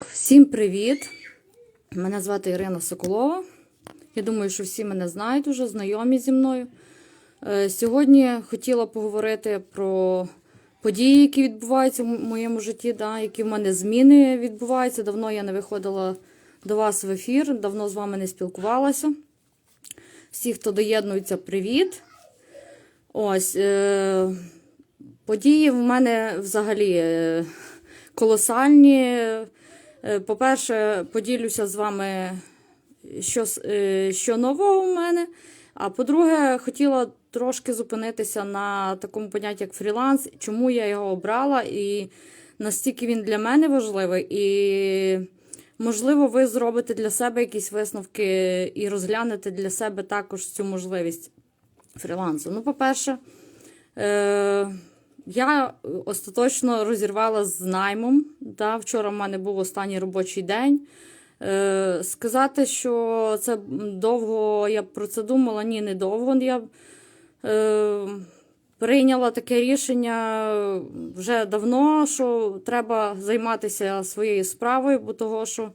Всім привіт! Мене звати Ірина Соколова. Я думаю, що всі мене знають уже, знайомі зі мною. Е, Сьогодні хотіла поговорити про події, які відбуваються в моєму житті, да, які в мене зміни відбуваються. Давно я не виходила до вас в ефір, давно з вами не спілкувалася. Всі, хто доєднується, привіт. Ось. Е- Події в мене взагалі е, колосальні. Е, По-перше, поділюся з вами, що, е, що нового в мене. А по-друге, хотіла трошки зупинитися на такому понятті, як фріланс, чому я його обрала, і настільки він для мене важливий. І, можливо, ви зробите для себе якісь висновки і розглянете для себе також цю можливість фрілансу. Ну, по-перше, Е, я остаточно розірвала з наймом. Да, вчора в мене був останній робочий день. Е, сказати, що це довго я про це думала, ні, не довго. Я е, прийняла таке рішення вже давно, що треба займатися своєю справою, бо того, що.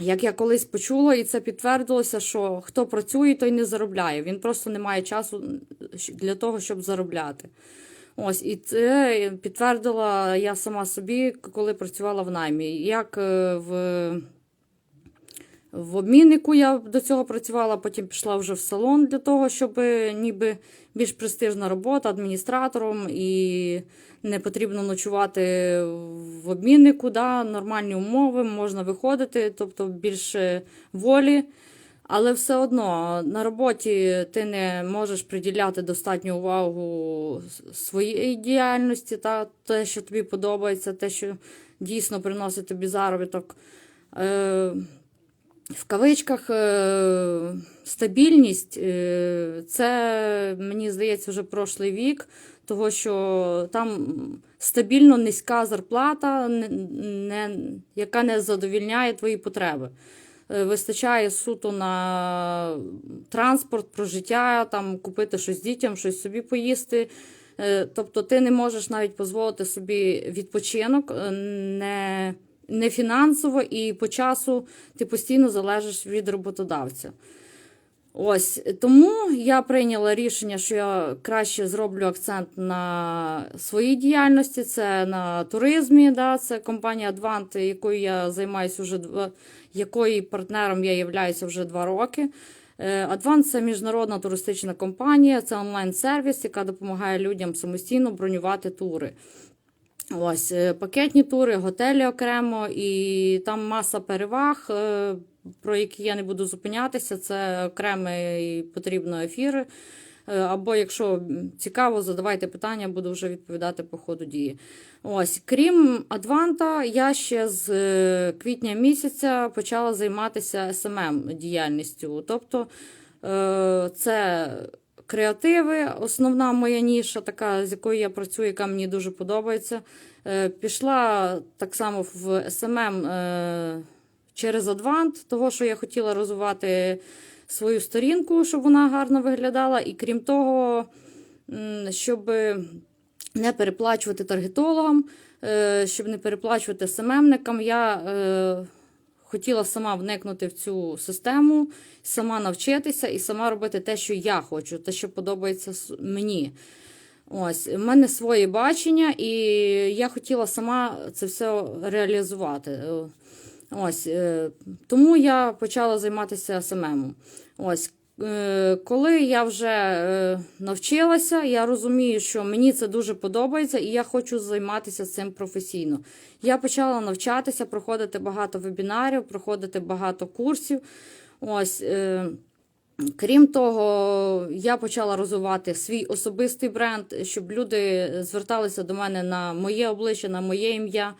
Як я колись почула, і це підтвердилося, що хто працює, той не заробляє. Він просто не має часу для того, щоб заробляти. Ось, і це підтвердила я сама собі, коли працювала в наймі. Як е, в, в обміннику я до цього працювала, потім пішла вже в салон для того, щоб е, ніби більш престижна робота адміністратором і не потрібно ночувати в обміннику, да, нормальні умови, можна виходити, тобто більше волі. Але все одно на роботі ти не можеш приділяти достатню увагу своїй діяльності, та те, що тобі подобається, те, що дійсно приносить тобі заробіток. Е, в кавичках е, стабільність е, це, мені здається, вже прошлий вік, того що там стабільно низька зарплата, не, не, яка не задовільняє твої потреби. Е, Вистачає суто на транспорт, прожиття, там, купити щось дітям, щось собі поїсти. Е, Тобто ти не можеш навіть дозволити собі відпочинок, е, не, не фінансово і по часу ти постійно залежиш від роботодавця. Ось тому я прийняла рішення, що я краще зроблю акцент на своїй діяльності. Це на туризмі. Да, Це компанія Advant, якою я займаюся вже якої партнером я являюся вже два роки. Е, Advant – це міжнародна туристична компанія, це онлайн-сервіс, яка допомагає людям самостійно бронювати тури. Ось е, пакетні тури, готелі окремо, і там маса переваг, е, про які я не буду зупинятися. Це окремий потрібно ефір. Е, Або, якщо цікаво, задавайте питання, буду вже відповідати по ходу дії. Ось, крім Адванта, я ще з е, квітня місяця почала займатися SMM діяльністю. Тобто е, це креативи, основна моя ніша, така, з якою я працюю, яка мені дуже подобається. Пішла так само в е, через Advant, того, що я хотіла розвивати свою сторінку, щоб вона гарно виглядала. І крім того, щоб не переплачувати таргетологам, е, щоб не переплачувати СММникам, я е, хотіла сама вникнути в цю систему, сама навчитися і сама робити те, що я хочу, те, що подобається мені. Ось, в мене своє бачення, і я хотіла сама це все реалізувати. Ось, е, тому я почала займатися СММом. Ось, е, коли я вже е, навчилася, я розумію, що мені це дуже подобається, і я хочу займатися цим професійно. Я почала навчатися, проходити багато вебінарів, проходити багато курсів. Ось, Крім того, я почала розвивати свій особистий бренд, щоб люди зверталися до мене на моє обличчя, на моє ім'я.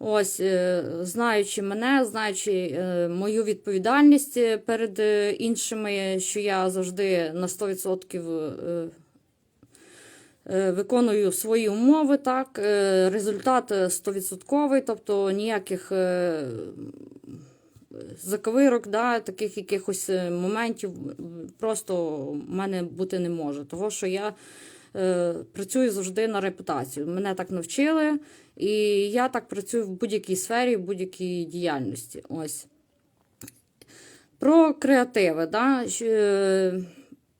Ось, е, знаючи мене, знаючи е, мою відповідальність перед е, іншими, що я завжди на 100% е, е, виконую свої умови, так, результат е, 100%, тобто ніяких заковирок, да, таких якихось моментів просто в мене бути не може. Того, що я працюю завжди на репутацію. Мене так навчили, І я так працюю в будь-якій сфері, в будь-якій діяльності. Ось. Про креативи. Да? Е,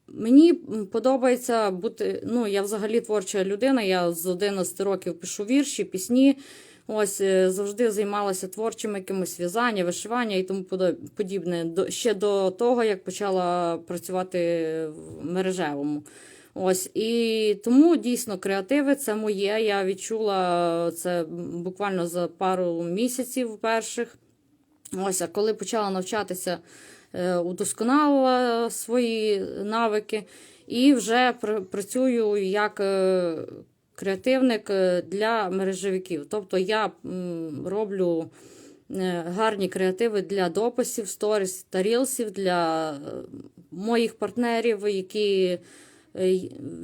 Мені подобається бути. Ну, я взагалі творча людина. Я з 11 років пишу вірші, пісні. Ось е, завжди займалася творчим якимось в'язання, вишивання і тому подібне. Ще до того, як почала працювати в мережевому. Ось і тому дійсно креативи це моє. Я відчула це буквально за пару місяців перших. Ось, а коли почала навчатися, е, удосконалила свої навики і вже пр- працюю як е, креативник е, для мережевиків. Тобто я роблю гарні креативи для дописів, сторіс та рілсів для моїх партнерів, які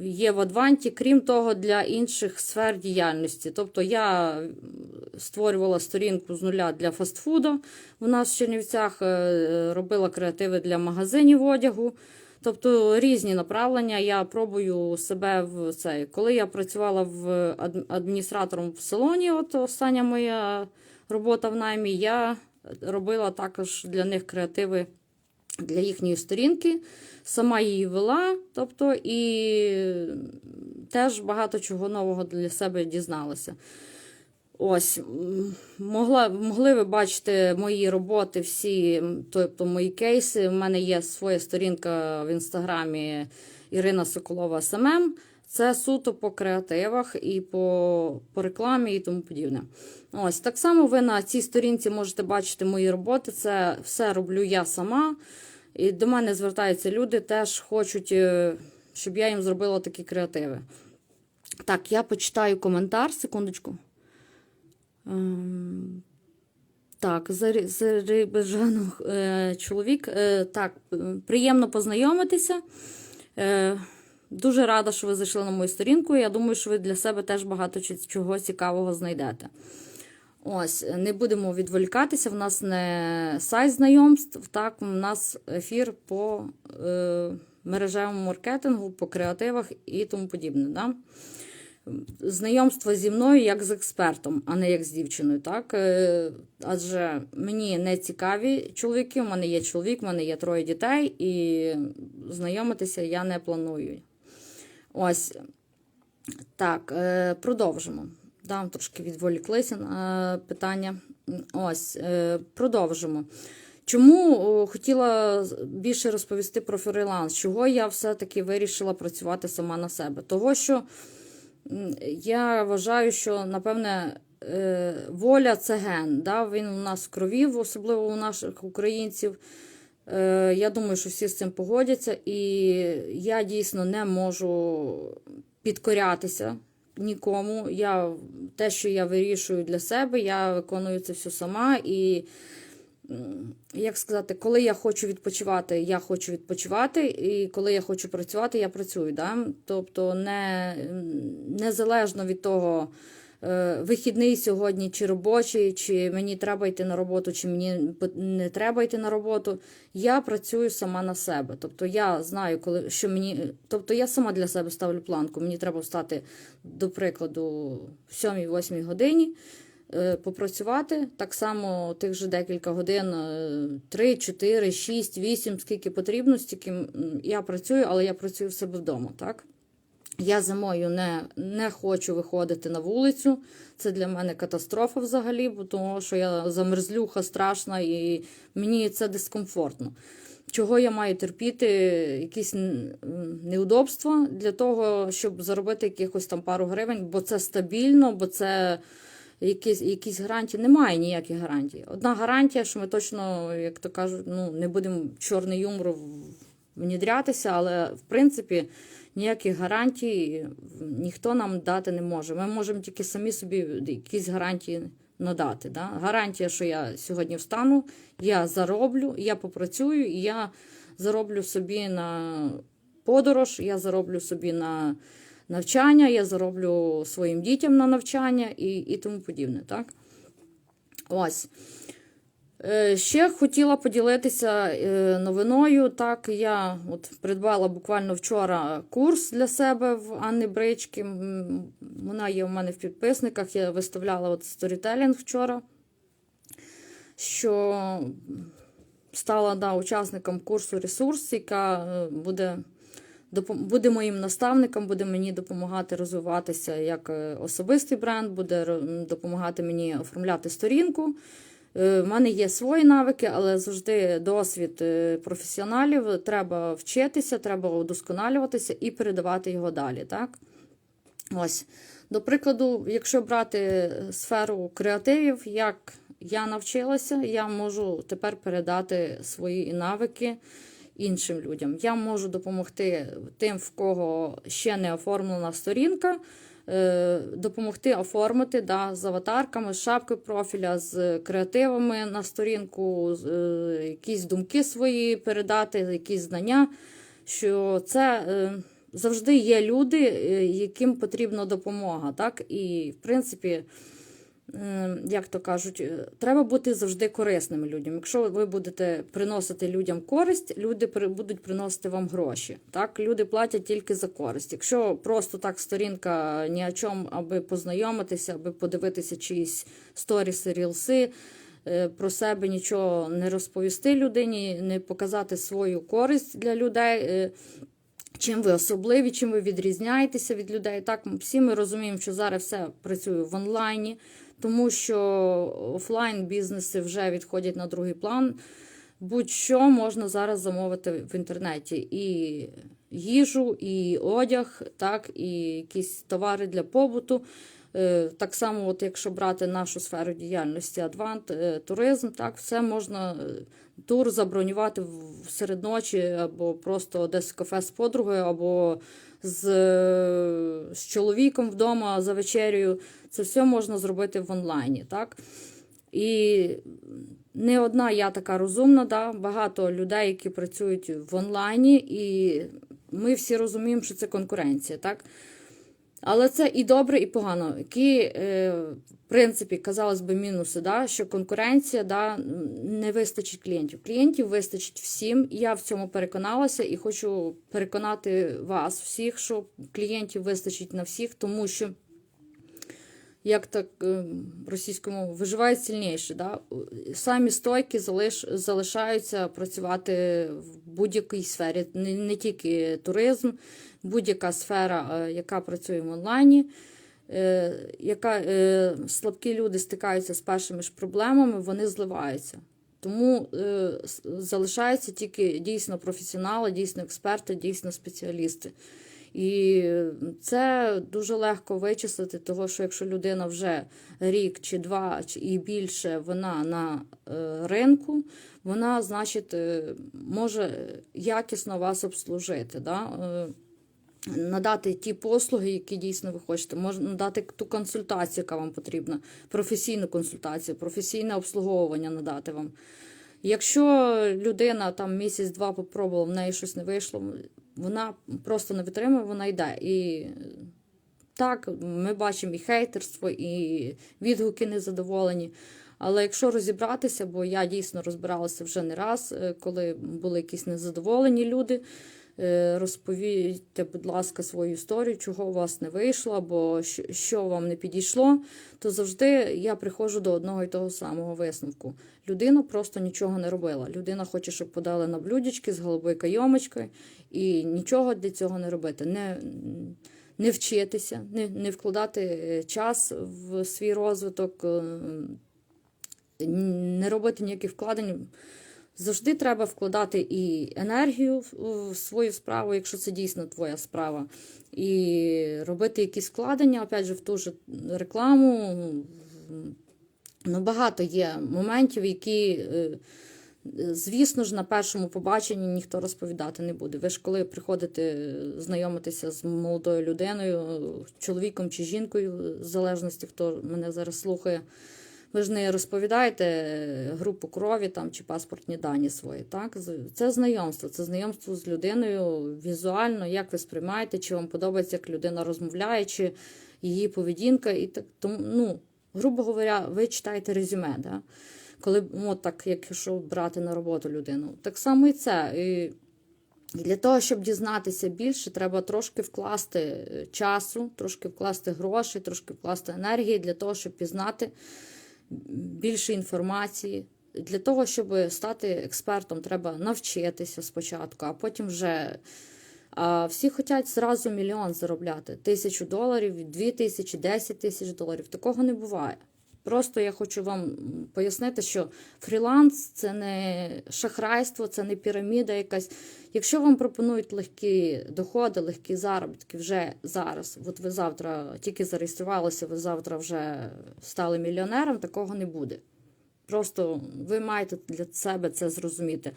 є в Адванті, крім того, для інших сфер діяльності. Тобто я створювала сторінку з нуля для фастфуду. У нас в Чернівцях е, робила креативи для магазинів одягу. Тобто різні направлення. Я пробую себе в цей. Коли я працювала в адміністратором в салоні, от остання моя робота в наймі, я робила також для них креативи для їхньої сторінки. Сама її вела, тобто і теж багато чого нового для себе дізналася. Ось, могла, могли ви бачити мої роботи, всі, тобто мої кейси. У мене є своя сторінка в інстаграмі Ірина Соколова СММ. Це суто по креативах і по, по рекламі і тому подібне. Ось так само ви на цій сторінці можете бачити мої роботи. Це все роблю я сама. І до мене звертаються люди, теж хочуть, е, щоб я їм зробила такі креативи. Так, я почитаю коментар, секундочку. Ем, Так, Зари- е, чоловік. Е, Так, приємно познайомитися. Дуже рада, що ви зайшли на мою сторінку. Я думаю, що ви для себе теж багато чого цікавого знайдете. Ось, не будемо відволікатися. В нас не сайт знайомств, так, у нас ефір по е, мережевому маркетингу, по креативах і тому подібне. Да? знайомство зі мною як з експертом, а не як з дівчиною. Так? Е, Адже мені не цікаві чоловіки, у мене є чоловік, у мене є троє дітей, і знайомитися я не планую. Ось так, е, продовжимо. Дам трошки відволіклися на питання. Ось, е, продовжимо. Чому хотіла більше розповісти про фріланс? Чого я все-таки вирішила працювати сама на себе? Того, що Я вважаю, що напевне е, воля це ген. Да? Він у нас в крові, особливо у наших українців. Е, Я думаю, що всі з цим погодяться, і я дійсно не можу підкорятися нікому. Я, Те, що я вирішую для себе, я виконую це все сама. І як сказати, коли я хочу відпочивати, я хочу відпочивати, і коли я хочу працювати, я працюю. Да? Тобто не, незалежно від того, вихідний сьогодні чи робочий, чи мені треба йти на роботу, чи мені не треба йти на роботу. Я працюю сама на себе. Тобто я знаю, коли що мені. Тобто я сама для себе ставлю планку. Мені треба встати, до прикладу, в 7-8 годині е, попрацювати. Так само тих же декілька годин, е, 3, 4, 6, 8, скільки потрібно, стільки я працюю, але я працюю в себе вдома, так? Я зимою не, не хочу виходити на вулицю. Це для мене катастрофа взагалі, бо тому що я замерзлюха страшна і мені це дискомфортно. Чого я маю терпіти, якісь неудобства для того, щоб заробити якихось там пару гривень, бо це стабільно, бо це якісь, якісь гарантії. Немає ніяких гарантій. Одна гарантія, що ми точно, як то кажуть, ну, не будемо чорний юмор внідрятися, але в принципі ніяких гарантій ніхто нам дати не може. Ми можемо тільки самі собі якісь гарантії надати. Да? Гарантія, що я сьогодні встану, я зароблю, я попрацюю, і я зароблю собі на подорож, я зароблю собі на навчання, я зароблю своїм дітям на навчання і, і тому подібне. Так? Ось. Е, Ще хотіла поділитися е, новиною. Так, я от придбала буквально вчора курс для себе в Анни Брички. Вона є у мене в підписниках. Я виставляла от сторітелінг вчора, що стала да, учасником курсу ресурс, яка е, буде, буде моїм наставником, буде мені допомагати розвиватися як особистий бренд, буде допомагати мені оформляти сторінку. Е, В мене є свої навики, але завжди досвід е, професіоналів. Треба вчитися, треба удосконалюватися і передавати його далі. Так? Ось. До прикладу, якщо брати сферу креативів, як я навчилася, я можу тепер передати свої навики іншим людям. Я можу допомогти тим, в кого ще не оформлена сторінка, допомогти оформити да, з аватарками, з шапкою профіля, з креативами на сторінку, е, якісь думки свої передати, якісь знання. Що це е, завжди є люди, е, яким потрібна допомога. Так? І, в принципі, е, як то кажуть, е, треба бути завжди корисними людям. Якщо ви будете приносити людям користь, люди будуть приносити вам гроші. Так? Люди платять тільки за користь. Якщо просто так сторінка ні о чому, аби познайомитися, аби подивитися чиїсь сторіси, рілси, е, про себе нічого не розповісти людині, не показати свою користь для людей. е, Чим ви особливі, чим ви відрізняєтеся від людей? Так, всі ми розуміємо, що зараз все працює в онлайні, тому що офлайн бізнеси вже відходять на другий план. Будь-що можна зараз замовити в інтернеті. І їжу, і одяг, так, і якісь товари для побуту. Е, Так само, от якщо брати нашу сферу діяльності, адвант, е, туризм, так, все можна е, тур забронювати серед ночі, або просто десь кафе з подругою, або з, з чоловіком вдома за вечерю. Це все можна зробити в онлайні. Так? І не одна я така розумна, да? багато людей, які працюють в онлайні, і ми всі розуміємо, що це конкуренція. Так? Але це і добре, і погано. Які, е, в принципі, казалось би, мінуси, да? що конкуренція да, не вистачить клієнтів. Клієнтів вистачить всім. Я в цьому переконалася і хочу переконати вас, всіх, що клієнтів вистачить на всіх, тому що. Як так е, російською виживають сильніше. Да? Самі стойки залиш, залишаються працювати в будь-якій сфері, не, не тільки туризм, будь-яка сфера, е, яка працює в онлайні, е, яка е, слабкі люди стикаються з першими ж проблемами, вони зливаються. Тому залишаються тільки дійсно професіонали, дійсно експерти, дійсно спеціалісти. І це дуже легко вичислити, того що якщо людина вже рік чи два і більше вона на ринку, вона, значить, може якісно вас обслужити. Да? Надати ті послуги, які дійсно ви хочете, можна надати ту консультацію, яка вам потрібна, професійну консультацію, професійне обслуговування надати вам. Якщо людина там місяць-два попробувала, в неї щось не вийшло, вона просто не витримує, вона йде. І так, ми бачимо і хейтерство, і відгуки незадоволені. Але якщо розібратися, бо я дійсно розбиралася вже не раз, е, коли були якісь незадоволені люди, е, розповідьте, будь ласка, свою історію, чого у вас не вийшло, або що- що вам не підійшло, то завжди я приходжу до одного і того самого висновку. Людина просто нічого не робила. Людина хоче, щоб подали на блюдечки з голубою кайомочкою, і нічого для цього не робити. Не, не вчитися, не, не вкладати е, час в свій розвиток, е, не робити ніяких вкладень. Завжди треба вкладати і енергію в- свою справу, якщо це дійсно твоя справа, і робити якісь вкладення, опять же, в ту ж рекламу. Ну, багато є моментів, які, е, звісно ж, на першому побаченні ніхто розповідати не буде. Ви ж коли приходите знайомитися з молодою людиною, чоловіком чи жінкою, в залежності, хто мене зараз слухає, ви ж не розповідаєте е, групу крові там, чи паспортні дані свої. Так? Це знайомство, це знайомство з людиною візуально, як ви сприймаєте, чи вам подобається, як людина розмовляє, чи її поведінка. І так, тому, ну, грубо говоря, ви читаєте резюме. Да? коли ну, от так, якщо брати на роботу людину. Так само і це. І для того, щоб дізнатися більше, треба трошки вкласти е, часу, трошки вкласти грошей, трошки вкласти енергії для того, щоб пізнати більше інформації. Для того, щоб стати експертом, треба навчитися спочатку, а потім вже. А всі хочуть зразу мільйон заробляти. Тисячу доларів, дві тисячі, десять тисяч доларів. Такого не буває. Просто я хочу вам пояснити, що фріланс це не шахрайство, це не піраміда якась. Якщо вам пропонують легкі доходи, легкі заробітки вже зараз, от ви завтра тільки зареєструвалися, ви завтра вже стали мільйонером, такого не буде. Просто ви маєте для себе це зрозуміти.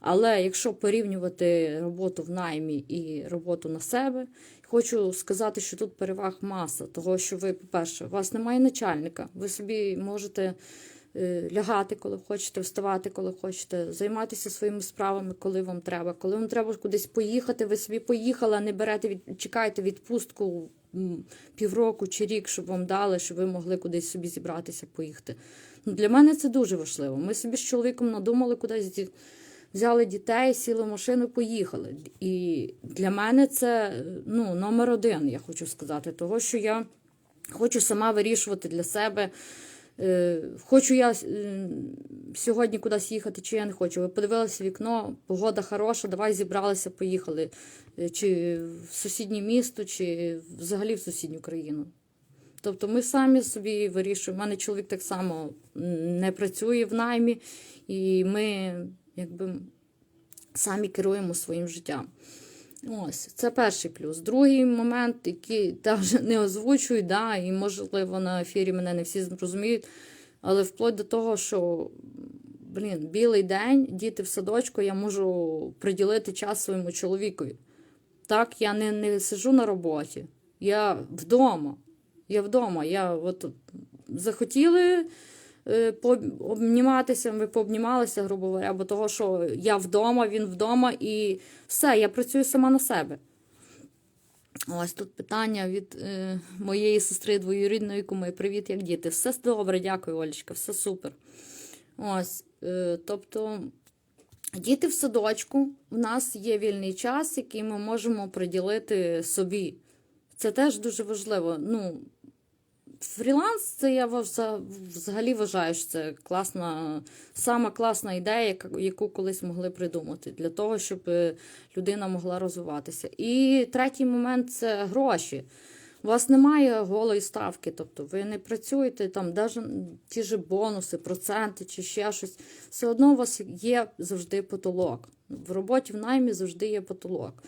Але якщо порівнювати роботу в наймі і роботу на себе, хочу сказати, що тут переваг маса, того що ви, по-перше, у вас немає начальника, ви собі можете е, лягати, коли хочете, вставати, коли хочете, займатися своїми справами, коли вам треба. Коли вам треба кудись поїхати, ви собі поїхали, а не берете від чекаєте відпустку півроку чи рік, щоб вам дали, щоб ви могли кудись собі зібратися, поїхати. Ну, для мене це дуже важливо. Ми собі з чоловіком надумали кудись. Взяли дітей, сіли в машину, поїхали. І для мене це ну, номер один, я хочу сказати, того, що я хочу сама вирішувати для себе. Е, хочу я е, сьогодні кудись їхати, чи я не хочу. Ви подивилися вікно, погода хороша, давай зібралися, поїхали. Е, Чи в сусіднє місто, чи взагалі в сусідню країну. Тобто ми самі собі вирішуємо. У мене чоловік так само не працює в наймі, і ми якби самі керуємо своїм життям. Ось, це перший плюс. Другий момент, який теж не озвучують, да, і, можливо, на ефірі мене не всі зрозуміють, але вплоть до того, що блін, білий день, діти в садочку, я можу приділити час своєму чоловікові. Так, я не, не сижу на роботі, я вдома. Я вдома. Я от захотіли е, пообніматися, ми пообнімалися, грубо говоря, бо того, що я вдома, він вдома, і все, я працюю сама на себе. Ось тут питання від е, моєї сестри двоюрідної куми. Привіт, як діти. Все добре, дякую, Олечка, все супер. Ось, е, тобто, діти в садочку, в нас є вільний час, який ми можемо приділити собі. Це теж дуже важливо. Ну, Фріланс, це я взагалі вважаю, що це класна, сама класна ідея, яку колись могли придумати для того, щоб е, людина могла розвиватися. І третій момент це гроші. У вас немає голої ставки, тобто ви не працюєте там, навіть ті ж бонуси, проценти чи ще щось. Все одно у вас є завжди потолок. В роботі в наймі завжди є потолок.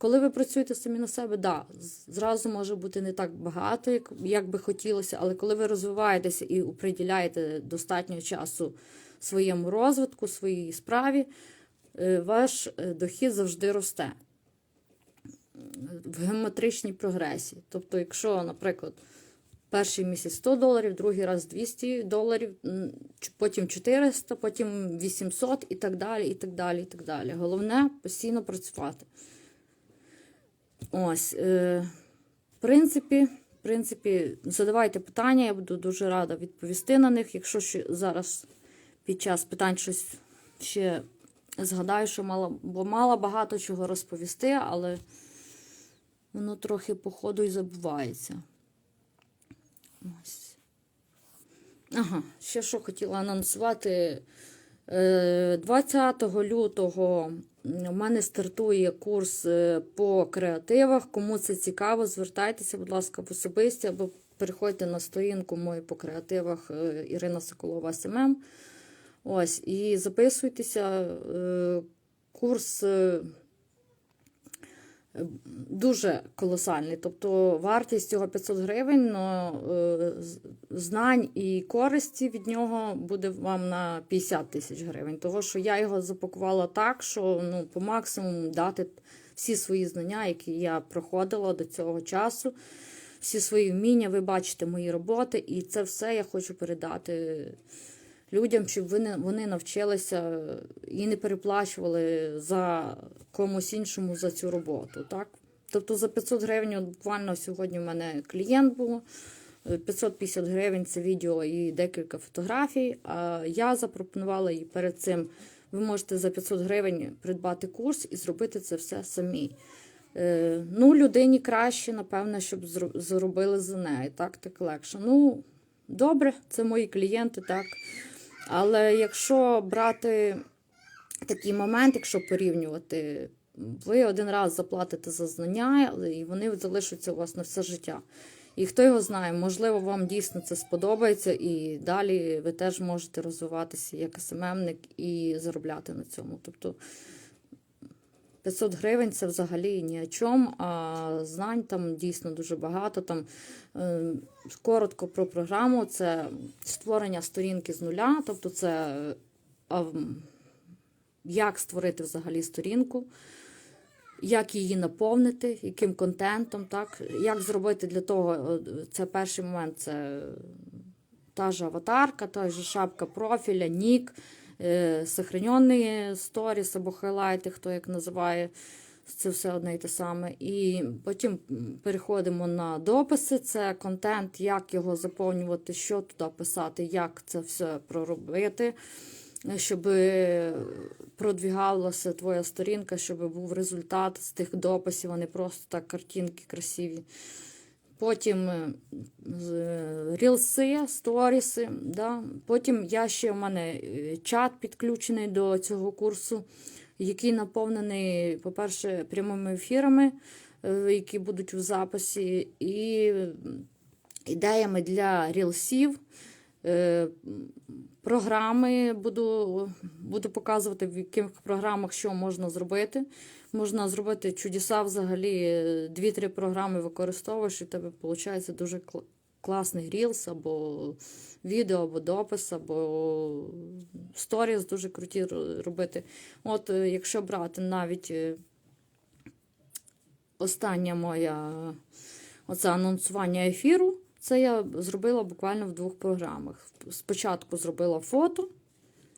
Коли ви працюєте самі на себе, да, зразу може бути не так багато, як, як би хотілося, але коли ви розвиваєтеся і приділяєте достатньо часу своєму розвитку, своїй справі, е, ваш е, дохід завжди росте в геометричній прогресії. Тобто, якщо, наприклад, перший місяць 100 доларів, другий раз 200 доларів, потім 400, потім 800 і так далі, і так далі, і так далі. Головне постійно працювати. Ось, е, в принципі, в принципі, задавайте питання, я буду дуже рада відповісти на них. Якщо ще зараз під час питань щось ще згадаю, що мала, бо мала багато чого розповісти, але воно трохи по ходу і забувається. Ось. Ага, ще що хотіла анонсувати. Е, 20 лютого у мене стартує курс е, по креативах. Кому це цікаво, звертайтеся, будь ласка, в особисті або переходьте на сторінку мою по креативах е, Ірина Соколова СММ. Ось, і записуйтеся. Е, Курс дуже колосальний. Тобто вартість цього 500 гривень, але знань і користі від нього буде вам на 50 тисяч гривень. Того, що я його запакувала так, що ну, по максимуму дати всі свої знання, які я проходила до цього часу, всі свої вміння, ви бачите мої роботи, і це все я хочу передати людям, щоб вони, вони навчилися і не переплачували за комусь іншому за цю роботу. Так? Тобто за 500 гривень, буквально сьогодні в мене клієнт був, Е, 550 гривень це відео і декілька фотографій. А я запропонувала їй перед цим. Ви можете за 500 гривень придбати курс і зробити це все самі. Е, ну, людині краще, напевне, щоб зро- зробили за неї. Так, так легше. Ну, добре, це мої клієнти, так. Але якщо брати такий момент, якщо порівнювати, ви один раз заплатите за знання, і вони залишаться у вас на все життя. І хто його знає, можливо, вам дійсно це сподобається, і далі ви теж можете розвиватися як СММник і заробляти на цьому. Тобто 500 гривень це взагалі ні о чому, а знань там дійсно дуже багато. Там е, коротко про програму, це створення сторінки з нуля, тобто це як створити взагалі сторінку, як її наповнити, яким контентом, так, як зробити для того, е, це перший момент, це та ж аватарка, та ж шапка профіля, нік, е, сторіс або хайлайти, хто як називає. Це все одне і те саме. І потім переходимо на дописи. Це контент, як його заповнювати, що туди писати, як це все проробити, щоб продвігалася твоя сторінка, щоб був результат з тих дописів, а не просто так картинки красиві. Потім е, е, рілси, сторіси. Да? Потім я ще в мене е, чат підключений до цього курсу, який наповнений, по-перше, прямими ефірами, які будуть в записі, і ідеями для рілсів. Програми буду, буду показувати, в яких програмах що можна зробити. Можна зробити чудеса взагалі. е, Дві-три програми використовуєш, і тебе виходить дуже кл- класний рілс, або відео, або допис, або сторіс дуже круті робити. От, е, якщо брати навіть е, остання моя оце анонсування ефіру, це я зробила буквально в двох програмах. Спочатку зробила фото,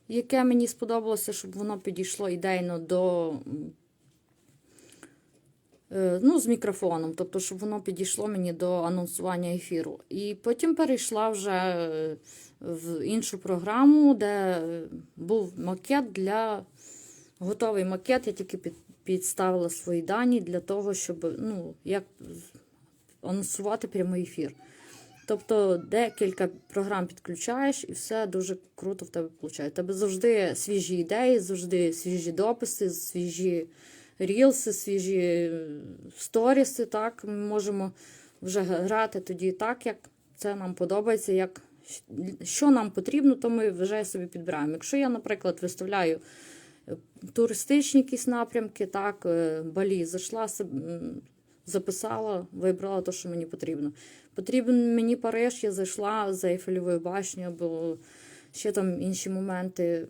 яке мені сподобалося, щоб воно підійшло ідейно до. Е, Ну, з мікрофоном, тобто, щоб воно підійшло мені до анонсування ефіру. І потім перейшла вже е, в іншу програму, де е, був макет для готовий макет. Я тільки під, підставила свої дані для того, щоб ну, як анонсувати прямий ефір. Тобто декілька програм підключаєш, і все дуже круто в тебе виходить. У тебе завжди свіжі ідеї, завжди свіжі дописи, свіжі рілси, свіжі е, сторіси. Так, ми можемо вже грати тоді так, як це нам подобається, як що нам потрібно, то ми вже собі підбираємо. Якщо я, наприклад, виставляю е, туристичні якісь напрямки, так, е, Балі, зайшла, записала, вибрала те, що мені потрібно. Потрібен мені Париж, я зайшла за Ейфелевою башнею, або ще там інші моменти.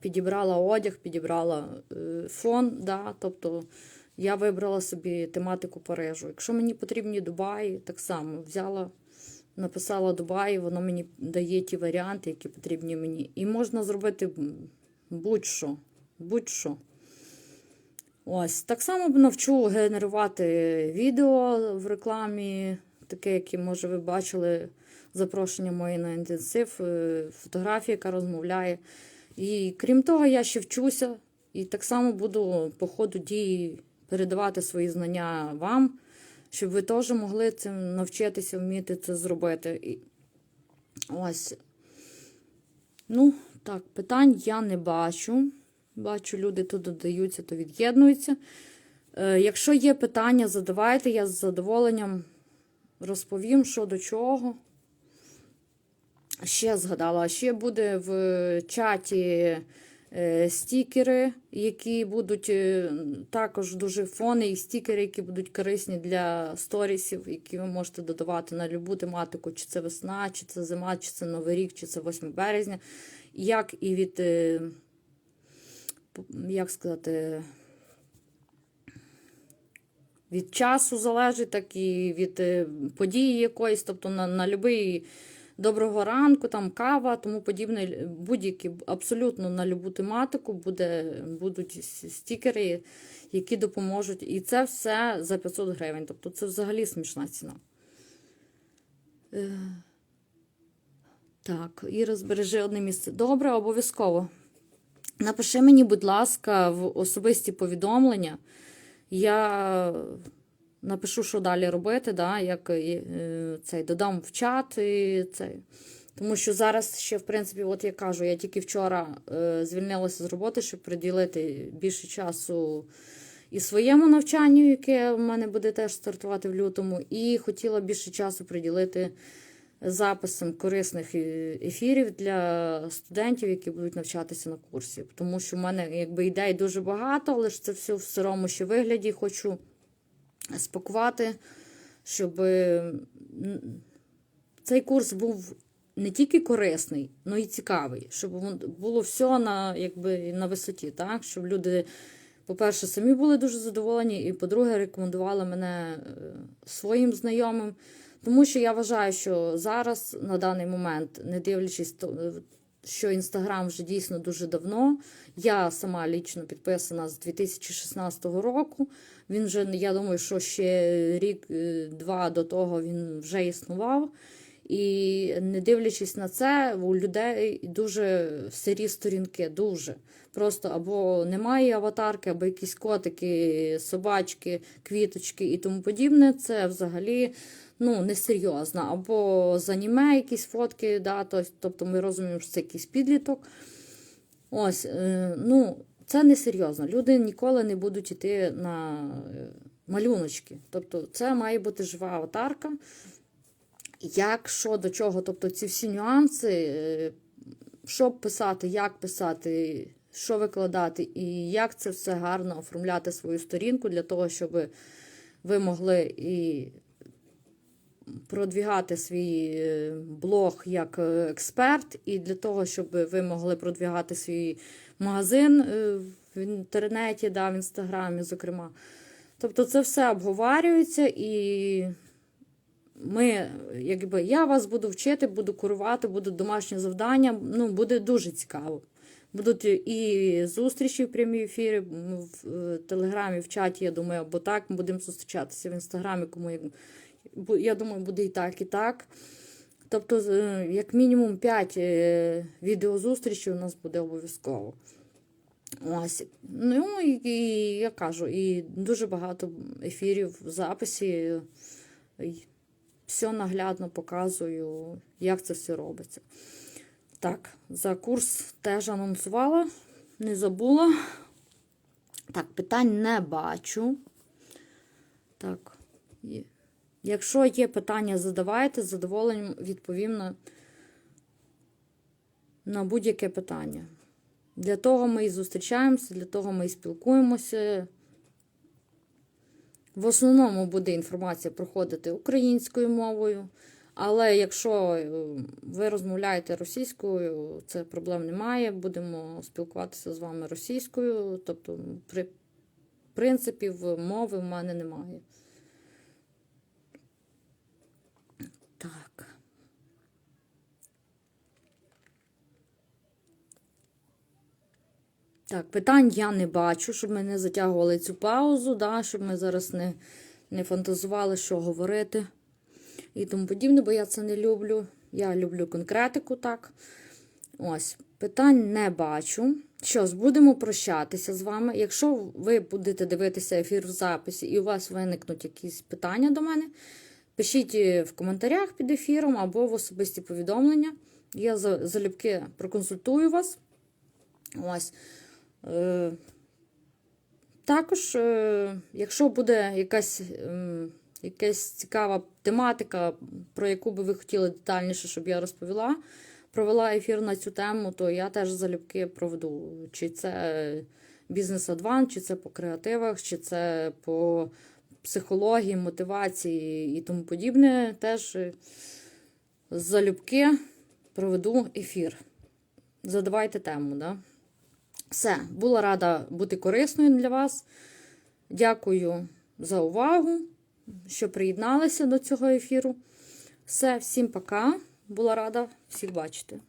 Підібрала одяг, підібрала е, фон, да, тобто я вибрала собі тематику Парижу. Якщо мені потрібні Дубаї, так само взяла, написала Дубаї, воно мені дає ті варіанти, які потрібні мені. І можна зробити будь-що. Будь-що. Ось, так само навчу генерувати відео в рекламі, таке, яке, може, ви бачили запрошення моє на інтенсив, е, фотографія, яка розмовляє. І крім того, я ще вчуся і так само буду по ходу дії передавати свої знання вам, щоб ви теж могли цим навчитися, вміти це зробити. І ось. Ну, так, питань я не бачу. Бачу, люди то додаються, то від'єднуються. Е, якщо є питання, задавайте, я з задоволенням розповім, що до чого. Ще згадала, ще буде в чаті е, стікери, які будуть е, також дуже фони і стікери, які будуть корисні для сторісів, які ви можете додавати на любу тематику, чи це весна, чи це зима, чи це Новий рік, чи це 8 березня. Як і від, е, як сказати, від часу залежить, так і від події якоїсь, тобто на, на будь-який доброго ранку, там кава, тому подібне, будь-які абсолютно на любу тематику буде, будуть стікери, які допоможуть. І це все за 500 гривень. Тобто це взагалі смішна ціна. Е, Так, Іра, збережи одне місце. Добре, обов'язково. Напиши мені, будь ласка, в особисті повідомлення. Я напишу, що далі робити, да, як е, цей додам в чат. І цей. Тому що зараз ще, в принципі, от я кажу, я тільки вчора е, звільнилася з роботи, щоб приділити більше часу і своєму навчанню, яке в мене буде теж стартувати в лютому, і хотіла більше часу приділити записам корисних е, ефірів для студентів, які будуть навчатися на курсі. Тому що в мене якби ідей дуже багато, але ж це все в сирому ще вигляді. Хочу спакувати, щоб е, цей курс був не тільки корисний, але й цікавий, щоб було все на, якби, на висоті, так? щоб люди, по-перше, самі були дуже задоволені, і, по-друге, рекомендували мене е, своїм знайомим. Тому що я вважаю, що зараз, на даний момент, не дивлячись, е, що Інстаграм вже дійсно дуже давно. Я сама лічно підписана з 2016 року. Він вже, я думаю, що ще рік-два до того він вже існував. І не дивлячись на це, у людей дуже сирі сторінки, дуже. Просто або немає аватарки, або якісь котики, собачки, квіточки і тому подібне. Це взагалі ну, несерйозно. Або з аніме якісь фотки, да, тобто ми розуміємо, що це якийсь підліток. Ось, е, ну, це несерйозно. Люди ніколи не будуть йти на е, малюночки. Тобто, це має бути жива аватарка. Як, що, до чого, тобто ці всі нюанси, е, що писати, як писати, що викладати, і як це все гарно оформляти свою сторінку для того, щоб ви могли і продвігати свій е, блог як експерт, і для того, щоб ви могли продвігати свій магазин е, в інтернеті, да, в інстаграмі, зокрема. Тобто це все обговорюється і. Ми, якби я вас буду вчити, буду курувати, будуть домашні завдання. Ну, буде дуже цікаво. Будуть і зустрічі в прямій ефірі в е, телеграмі, в чаті, я думаю, або так. Ми будемо зустрічатися в інстаграмі, кому я думаю, буде і так, і так. Тобто, е, як мінімум 5 відеозустрічей у нас буде обов'язково. Ось. Ну і, і я кажу, і дуже багато ефірів в записі. Все наглядно показую, як це все робиться. Так, за курс теж анонсувала, не забула. Так, питань не бачу. Так, є. Якщо є питання, задавайте, з задоволенням відповім на, на будь-яке питання. Для того ми і зустрічаємося, для того ми і спілкуємося. В основному буде інформація проходити українською мовою, але якщо е, ви розмовляєте російською, це проблем немає. Будемо спілкуватися з вами російською, тобто, при принципів мови в мене немає. Так. Так, питань я не бачу, щоб ми не затягували цю паузу, да, щоб ми зараз не, не фантазували, що говорити і тому подібне, бо я це не люблю. Я люблю конкретику, так. Ось, питань не бачу. Що ж, будемо прощатися з вами. Якщо ви будете дивитися ефір в записі і у вас виникнуть якісь питання до мене, пишіть в коментарях під ефіром або в особисті повідомлення. Я залюбки проконсультую вас. Ось. Е, Також, е, якщо буде якась, ем, якась цікава тематика, про яку би ви хотіли детальніше, щоб я розповіла, провела ефір на цю тему, то я теж залюбки проведу. Чи це бізнес адванс, чи це по креативах, чи це по психології, мотивації і тому подібне. Теж е, залюбки проведу ефір. Задавайте тему, да? Все, була рада бути корисною для вас. Дякую за увагу, що приєдналися до цього ефіру. Все, всім пока. Була рада всіх бачити.